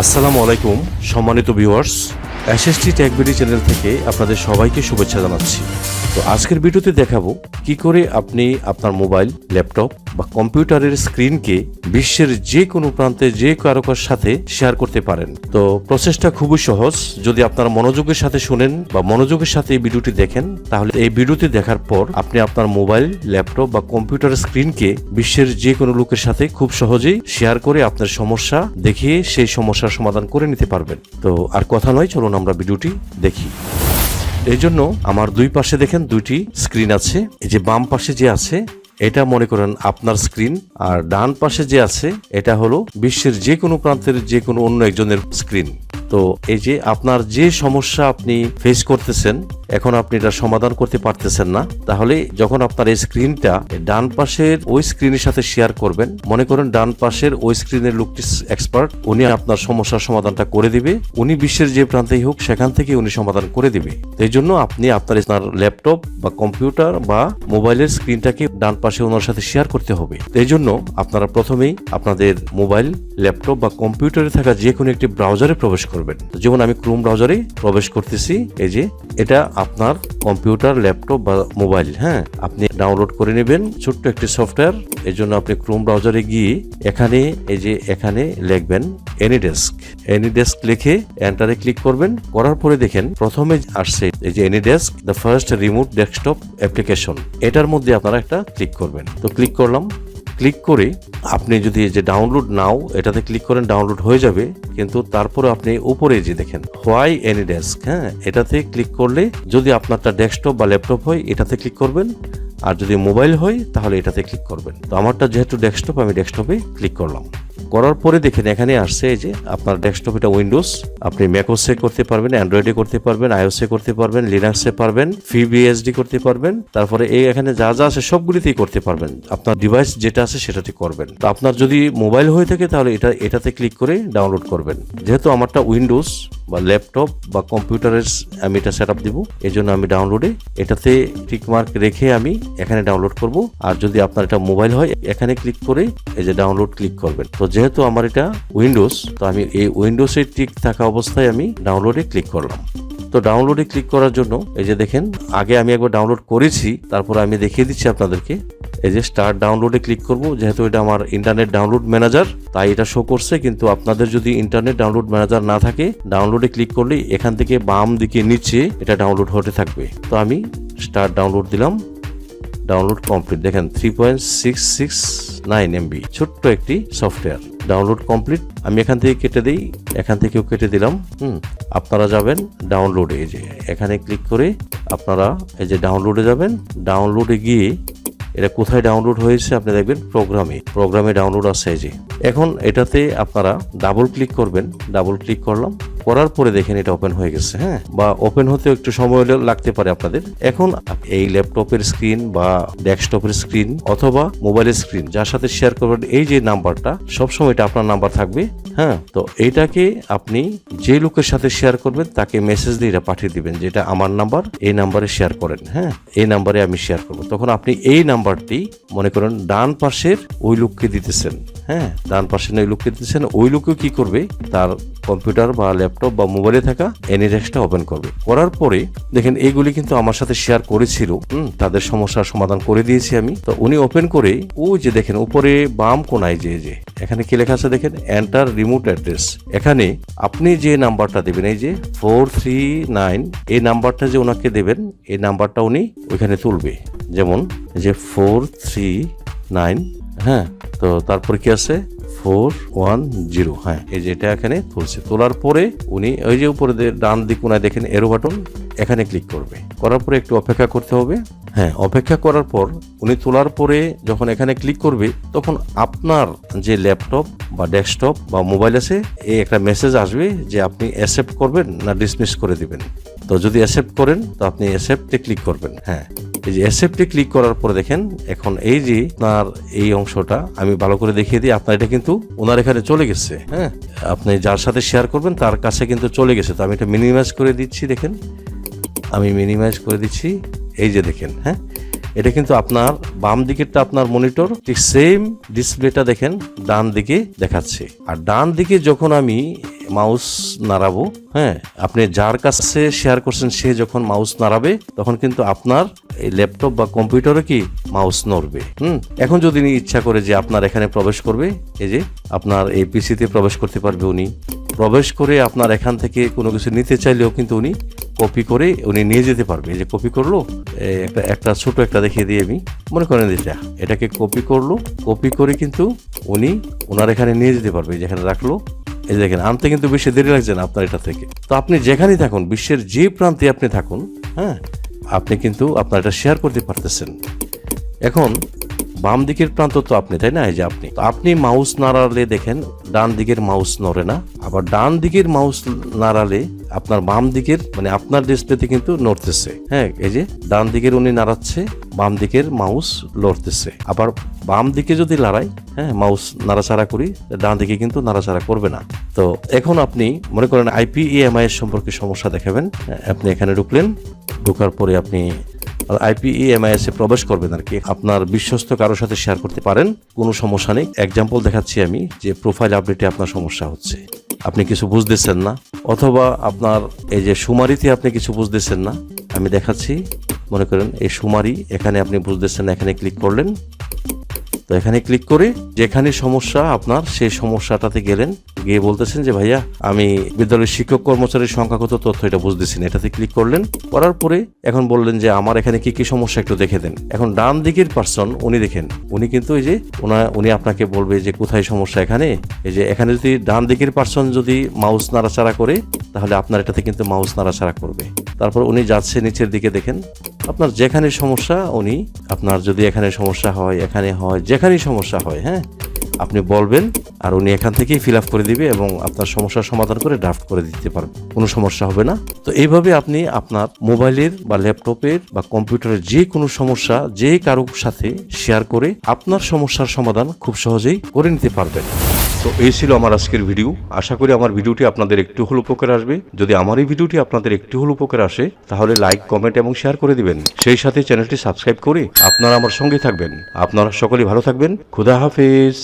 আসসালামু আলাইকুম, সম্মানিত ভিউয়ার্স এসএসটি ট্যাগবিডি চ্যানেল থেকে আপনাদের সবাইকে শুভেচ্ছা জানাচ্ছি। তো আজকের ভিডিওতে দেখাবো কি করে আপনি আপনার মোবাইল ল্যাপটপ বা কম্পিউটারের স্ক্রিনকে বিশ্বের যে কোনো প্রান্তে যে কারোকার সাথে শেয়ার করতে পারেন। তো প্রসেসটা খুবই সহজ। যদি আপনার মনোযোগের সাথে শুনেন বা মনোযোগের সাথে এই ভিডিওটি দেখেন, তাহলে এই ভিডিওটি দেখার পর আপনি আপনার মোবাইল, ল্যাপটপ বা কম্পিউটার স্ক্রিনকে বিশ্বের যে কোনো লোকের সাথে খুব সহজেই শেয়ার করে আপনার সমস্যা দেখিয়ে সেই সমস্যার সমাধান করে নিতে পারবেন। তো আর কথা নয়, চলুন আমরা ভিডিওটি দেখি। এই জন্য আমার দুই পাশে দেখেন দুইটি স্ক্রিন আছে। এই যে বাম পাশে যে আছে এটা মনে করেন আপনার স্ক্রিন আর ডান পাশে যে আছে, এটা হলো বিশ্বের যে কোনো প্রান্তের যে কোনো অন্য একজনের স্ক্রিন তো এই যে আপনার যে সমস্যা আপনি ফেস করতেছেন, এখন আপনি এটা সমাধান করতে পারতেছেন না। তাহলে যখন আপনার এই স্ক্রিনটা ডান পাশের ওই স্ক্রিনের সাথে শেয়ার করবেন, মনে করেন ডান পাশের ওই স্ক্রিনের লোকটি এক্সপার্ট উনি আপনার সমস্যার সমাধানটা করে দিবে। উনি বিশ্বের যে প্রান্তেই হোক, সেখান থেকে উনি সমাধান করে দিবে। এই জন্য আপনি আপনার আপনার ল্যাপটপ বা কম্পিউটার বা মোবাইলের স্ক্রিনটাকে ডান পাশে ওনার সাথে শেয়ার করতে হবে। এই জন্য আপনারা প্রথমেই আপনাদের মোবাইল ল্যাপটপ বা কম্পিউটারে থাকা যে কোনো একটি ব্রাউজারে প্রবেশ করবেন তো যেমন আমি ক্রোম ব্রাউজারে প্রবেশ করতেছি, এই যে এটা আপনার কম্পিউটার ল্যাপটপ বা মোবাইল হ্যাঁ? আপনি ডাউনলোড করে নেবেন ছোট্ট একটি সফটওয়্যার এই জন্য আপনি ক্রোম ব্রাউজারে গিয়ে এখানে, এই যে এখানে লিখবেন এনিডেস্ক এনিডেস্ক লিখে এন্টারে ক্লিক করবেন। করার পরে দেখেন, প্রথমে আসছে এই যে AnyDesk the first remote desktop application এটার মধ্যে আপনারা একটা ক্লিক করবেন। তো ক্লিক করলাম ক্লিক করে আপনি যদি যে ডাউনলোড নাও, এটাতে ক্লিক করেন ডাউনলোড হয়ে যাবে। কিন্তু তারপরে আপনি উপরে যে দেখেন হোয়াই এনি ডেস্ক হ্যাঁ? এটাতে ক্লিক করলে যদি আপনারটা ডেস্কটপ বা ল্যাপটপ হয়, এটাতে ক্লিক করবেন। আর যদি মোবাইল হয়, তাহলে এটাতে ক্লিক করবেন। তো আমারটা যেহেতু ডেস্কটপ আমি ডেস্কটপে ক্লিক করলাম। করার পরে দেখেন, এখানে আসছে এই যে আপনার ডেস্কটপ এটা উইন্ডোজ আপনি ম্যাকোসে করতে পারবেন অ্যান্ড্রয়েডে করতে পারবেন আইওসে করতে পারবেন লিনাক্সে পারবেন ফিবিএসডি করতে পারবেন। তারপরে এই এখানে যা যা আছে সবগুলিতেই করতে পারবেন। আপনার ডিভাইস যেটা আছে সেটাতে করবেন। তো আপনার যদি মোবাইল হয়ে থাকে, তাহলে এটা, এটাতে ক্লিক করে ডাউনলোড করবেন। যেহেতু আমারটা উইন্ডোজ বা ল্যাপটপ বা কম্পিউটারের আমি এটা সেট আপ দিব এই জন্য আমি ডাউনলোডে এটাতে টিক মার্ক রেখে আমি এখানে ডাউনলোড করব। আর যদি আপনার এটা মোবাইল হয়, এখানে ক্লিক করে এই যে ডাউনলোড ক্লিক করবেন। তো যেহেতু আমার এটা উইন্ডোজ তো আমি এই উইন্ডোজে টিক থাকা অবস্থায় আমি ডাউনলোডে ক্লিক করলাম। তো ডাউনলোডে ক্লিক করার জন্য এই যে দেখেন, আগে আমি একবার ডাউনলোড করেছি, তারপর আমি দেখিয়ে দিচ্ছি আপনাদেরকে। এই যে স্টার্ট ডাউনলোডে ক্লিক করব, যেহেতু এটা আমার ইন্টারনেট ডাউনলোড ম্যানেজার তাই এটা শো করছে, কিন্তু আপনাদের যদি ইন্টারনেট ডাউনলোড ম্যানেজার না থাকে ডাউনলোডে ক্লিক করলে এখান থেকে বাম দিকে নিচে এটা ডাউনলোড হতে থাকবে। তো আমি স্টার্ট ডাউনলোড দিলাম। ডাউনলোড কমপ্লিট দেখেন three point six six nine MB ছোট্ট একটি সফটওয়্যার ডাউনলোড কমপ্লিট আমি এখান থেকে কেটে দিই, এখান থেকেও কেটে দিলাম, হুম। আপনারা যাবেন ডাউনলোডে এই যে এখানে ক্লিক করে আপনারা এই যে ডাউনলোডে যাবেন। ডাউনলোডে গিয়ে এটা কোথায় ডাউনলোড হয়েছে আপনি দেখবেন প্রোগ্রামে প্রোগ্রামে ডাউনলোড আছে, এই যে। এখন এটাতে আপনারা ডাবল ক্লিক করবেন ডাবল ক্লিক করলাম। করার পরে দেখেন এটা ওপেন হয়ে গেছে হ্যাঁ? বা ওপেন হতে একটু সময় লাগতে পারে আপনাদের। এখন এই ল্যাপটপের স্ক্রিন বা ডেস্কটপের স্ক্রিন অথবা মোবাইলের স্ক্রিন যার সাথে শেয়ার করবেন, এই যে নাম্বারটা, সবসময় এটা আপনার নাম্বার থাকবে হ্যাঁ? তো এইটাকে আপনি যে লোকের সাথে শেয়ার করবেন, তাকে মেসেজ দিয়ে এটা পাঠিয়ে দিবেন যেটা আমার নাম্বার, এই নাম্বারে শেয়ার করেন হ্যাঁ? এই নাম্বারে আমি শেয়ার করব। তখন আপনি এই নাম্বারটি, মনে করেন, ডান পাশের ওই লোককে দিতেছেন হ্যাঁ? ডান পাশের ওই লোককে দিতেছেন, ওই লোকও কি করবে? তার কম্পিউটার বা ল্যাপটপ বা মোবাইলে থাকা এনিডেক্সটা ওপেন করবে। করার পরে দেখেন এইগুলি কিন্তু আমার সাথে শেয়ার করেছিল। তাদের সমস্যার সমাধান করে দিয়েছি আমি। তো উনি ওপেন করে ওই যে দেখেন, উপরে বাম কোনায় যে যে, এখানে কি লেখা আছে দেখেন? এন্টার রিমোট অ্যাড্রেস এখানে আপনি যে নাম্বারটা দেবেন, এই যে ফোর থ্রি নাইন এই নাম্বারটা যে ওনাকে দেবেন, এই নাম্বারটা উনি ওইখানে তুলবে। যেমন, যে ফোর থ্রি নাইন হ্যাঁ তো তারপর কি আছে? ফোর ওয়ান জিরো হ্যাঁ এই যে এটা এখানে তুলছে। তোলার পরে উনি ওই যে উপরে ডান দিক কোনায় দেখেন এরো বাটন এখানে ক্লিক করবে। করার পরে একটু অপেক্ষা করতে হবে। হ্যাঁ অপেক্ষা করার পর উনি তোলার পরে যখন এখানে ক্লিক করবে, তখন আপনার যে ল্যাপটপ বা ডেস্কটপ বা মোবাইল আছে, এই একটা মেসেজ আসবে যে আপনি অ্যাকসেপ্ট করবেন না ডিসমিস করে দিবেন। তো যদি অ্যাকসেপ্ট করেন, তো আপনি অ্যাকসেপ্টে ক্লিক করবেন। হ্যাঁ। এই যে অ্যাকসেপ্টে ক্লিক করার পরে দেখেন, এখন এই যে আপনার এই অংশটা, আমি ভালো করে দেখিয়ে দিই, আপনার এটা কিন্তু ওনার এখানে চলে গেছে হ্যাঁ? আপনি যার সাথে শেয়ার করবেন, তার কাছে কিন্তু চলে গেছে। তো আমি এটা মিনিমাইজ করে দিচ্ছি, দেখেন। আমি মিনিমাইজ করে দিচ্ছি, এই যে দেখেন হ্যাঁ? এটা কিন্তু আপনার বাম দিকেরটা আপনার মনিটর ঠিক সেম ডিসপ্লেটা দেখেন, ডান দিকে দেখাচ্ছে। আর ডান দিকে যখন আমি মাউস নাড়াবো হ্যাঁ? আপনি যার কাছে শেয়ার করছেন, সে যখন মাউস নাড়াবে, তখন কিন্তু আপনার এই ল্যাপটপ বা কম্পিউটারে কি মাউস নড়বে, হুম? এখন যদি ইচ্ছা করে যে আপনার এখানে প্রবেশ করবে, এই যে আপনার এই পিসিতে প্রবেশ করতে পারবে উনি। প্রবেশ করে আপনার এখান থেকে কোনো কিছু নিতে চাইলেও কিন্তু উনি কপি করে উনি নিয়ে যেতে পারবে। যে কপি করল একটা একটা ছোট একটা দেখিয়ে দিই আমি। মনে করেন এটা এটাকে কপি করল কপি করে কিন্তু উনি ওনার এখানে নিয়ে যেতে পারবে, যেখানে রাখল। এই দেখেন, আনতে কিন্তু বেশি দেরি লাগছে না আপনার এটা থেকে। তো আপনি যেখানেই থাকুন, বিশ্বের যে প্রান্তে আপনি থাকুন হ্যাঁ আপনি কিন্তু আপনার এটা শেয়ার করতে পারতেছেন। এখন, বাম দিকের প্রান্ত তো আপনি, তাই না? এই যে আপনি। আপনি মাউস নাড়ালে দেখেন, ডান দিকের মাউস নড়ে না। আবার ডান দিকের মাউস নাড়ালে আপনার বাম দিকের মানে আপনার ডিসপ্লেতে কিন্তু নড়তেছে। হ্যাঁ এই যে, ডান দিকের উনি নাড়াচ্ছে, বাম দিকের মাউস লড়তেছে। আবার বাম দিকে যদি লড়াই হ্যাঁ মাউস নাড়াচাড়া করি ডান দিকে কিন্তু নাড়াচাড়া করবে না। তো এখন আপনি মনে করেন আইপি আইপিএমআই এর সম্পর্কে সমস্যা দেখাবেন হ্যাঁ, আপনি এখানে ঢুকলেন ঢোকার পরে আপনি আইপিএমআইএস এ প্রবেশ করবেন আর কি। আপনার বিশ্বস্ত কারোর সাথে শেয়ার করতে পারেন কোনো সমস্যা নেই। এক্সাম্পল দেখাচ্ছি আমি যে প্রোফাইল আপডেটে আপনার সমস্যা হচ্ছে। আপনি কিছু বুঝতেছেন না অথবা আপনার এই যে সুমারিতে আপনি কিছু বুঝতেছেন না আমি দেখাচ্ছি। মনে করেন এই সুমারি এখানে আপনি বুঝতেছেন এখানে ক্লিক করলেন তো এখানে ক্লিক করে। যেখানে সমস্যা আপনার, সেই সমস্যাটাতে গেলেন। গিয়ে বলতেছেন যে, ভাইয়া, আমি বিদ্যালয়ের শিক্ষক কর্মচারীর সংখ্যাগত তথ্য এটা বুঝতেছি না। এটাতে ক্লিক করলেন। করার পরে এখন বললেন যে, আমার এখানে কি কি সমস্যা একটু দেখে দেন। এখন ডান দিকের পার্সন উনি দেখেন। উনি কিন্তু এই যে, ওনা, উনি আপনাকে বলবে যে, কোথায় সমস্যা এখানে? এই যে, এখানে যদি ডান দিকের পার্সন যদি মাউস নাড়াচাড়া করে, তাহলে আপনার এটাতে কিন্তু মাউস নাড়াচাড়া করবে। তারপর উনি যাচ্ছে নিচের দিকে দেখেন। আপনার যেখানে সমস্যা, উনি আপনার যদি এখানে সমস্যা হয়, এখানে হয় যেখানেই সমস্যা হয় হ্যাঁ? আপনি বলবেন আর উনি এখান থেকেই ফিল আপ করে দিবে এবং আপনার সমস্যার সমাধান করে ড্রাফট করে দিতে পারবে। কোনো সমস্যা হবে না। তো এইভাবে আপনি আপনার মোবাইলের বা ল্যাপটপের বা কম্পিউটারের যে কোনো সমস্যা যে কারোর সাথে শেয়ার করে আপনার সমস্যার সমাধান খুব সহজেই করে নিতে পারবেন। তো এই ছিল আমার আজকের ভিডিও। আশা করি আমার ভিডিওটি আপনাদের একটু হল উপকার আসবে। যদি আমার এই ভিডিওটি আপনাদের একটু হল উপকার আসে, তাহলে লাইক, কমেন্ট এবং শেয়ার করে দিবেন। সেই সাথে চ্যানেলটি সাবস্ক্রাইব করে আপনারা আমার সঙ্গে থাকবেন। আপনারা সকলেই ভালো থাকবেন। খুদা হাফেজ।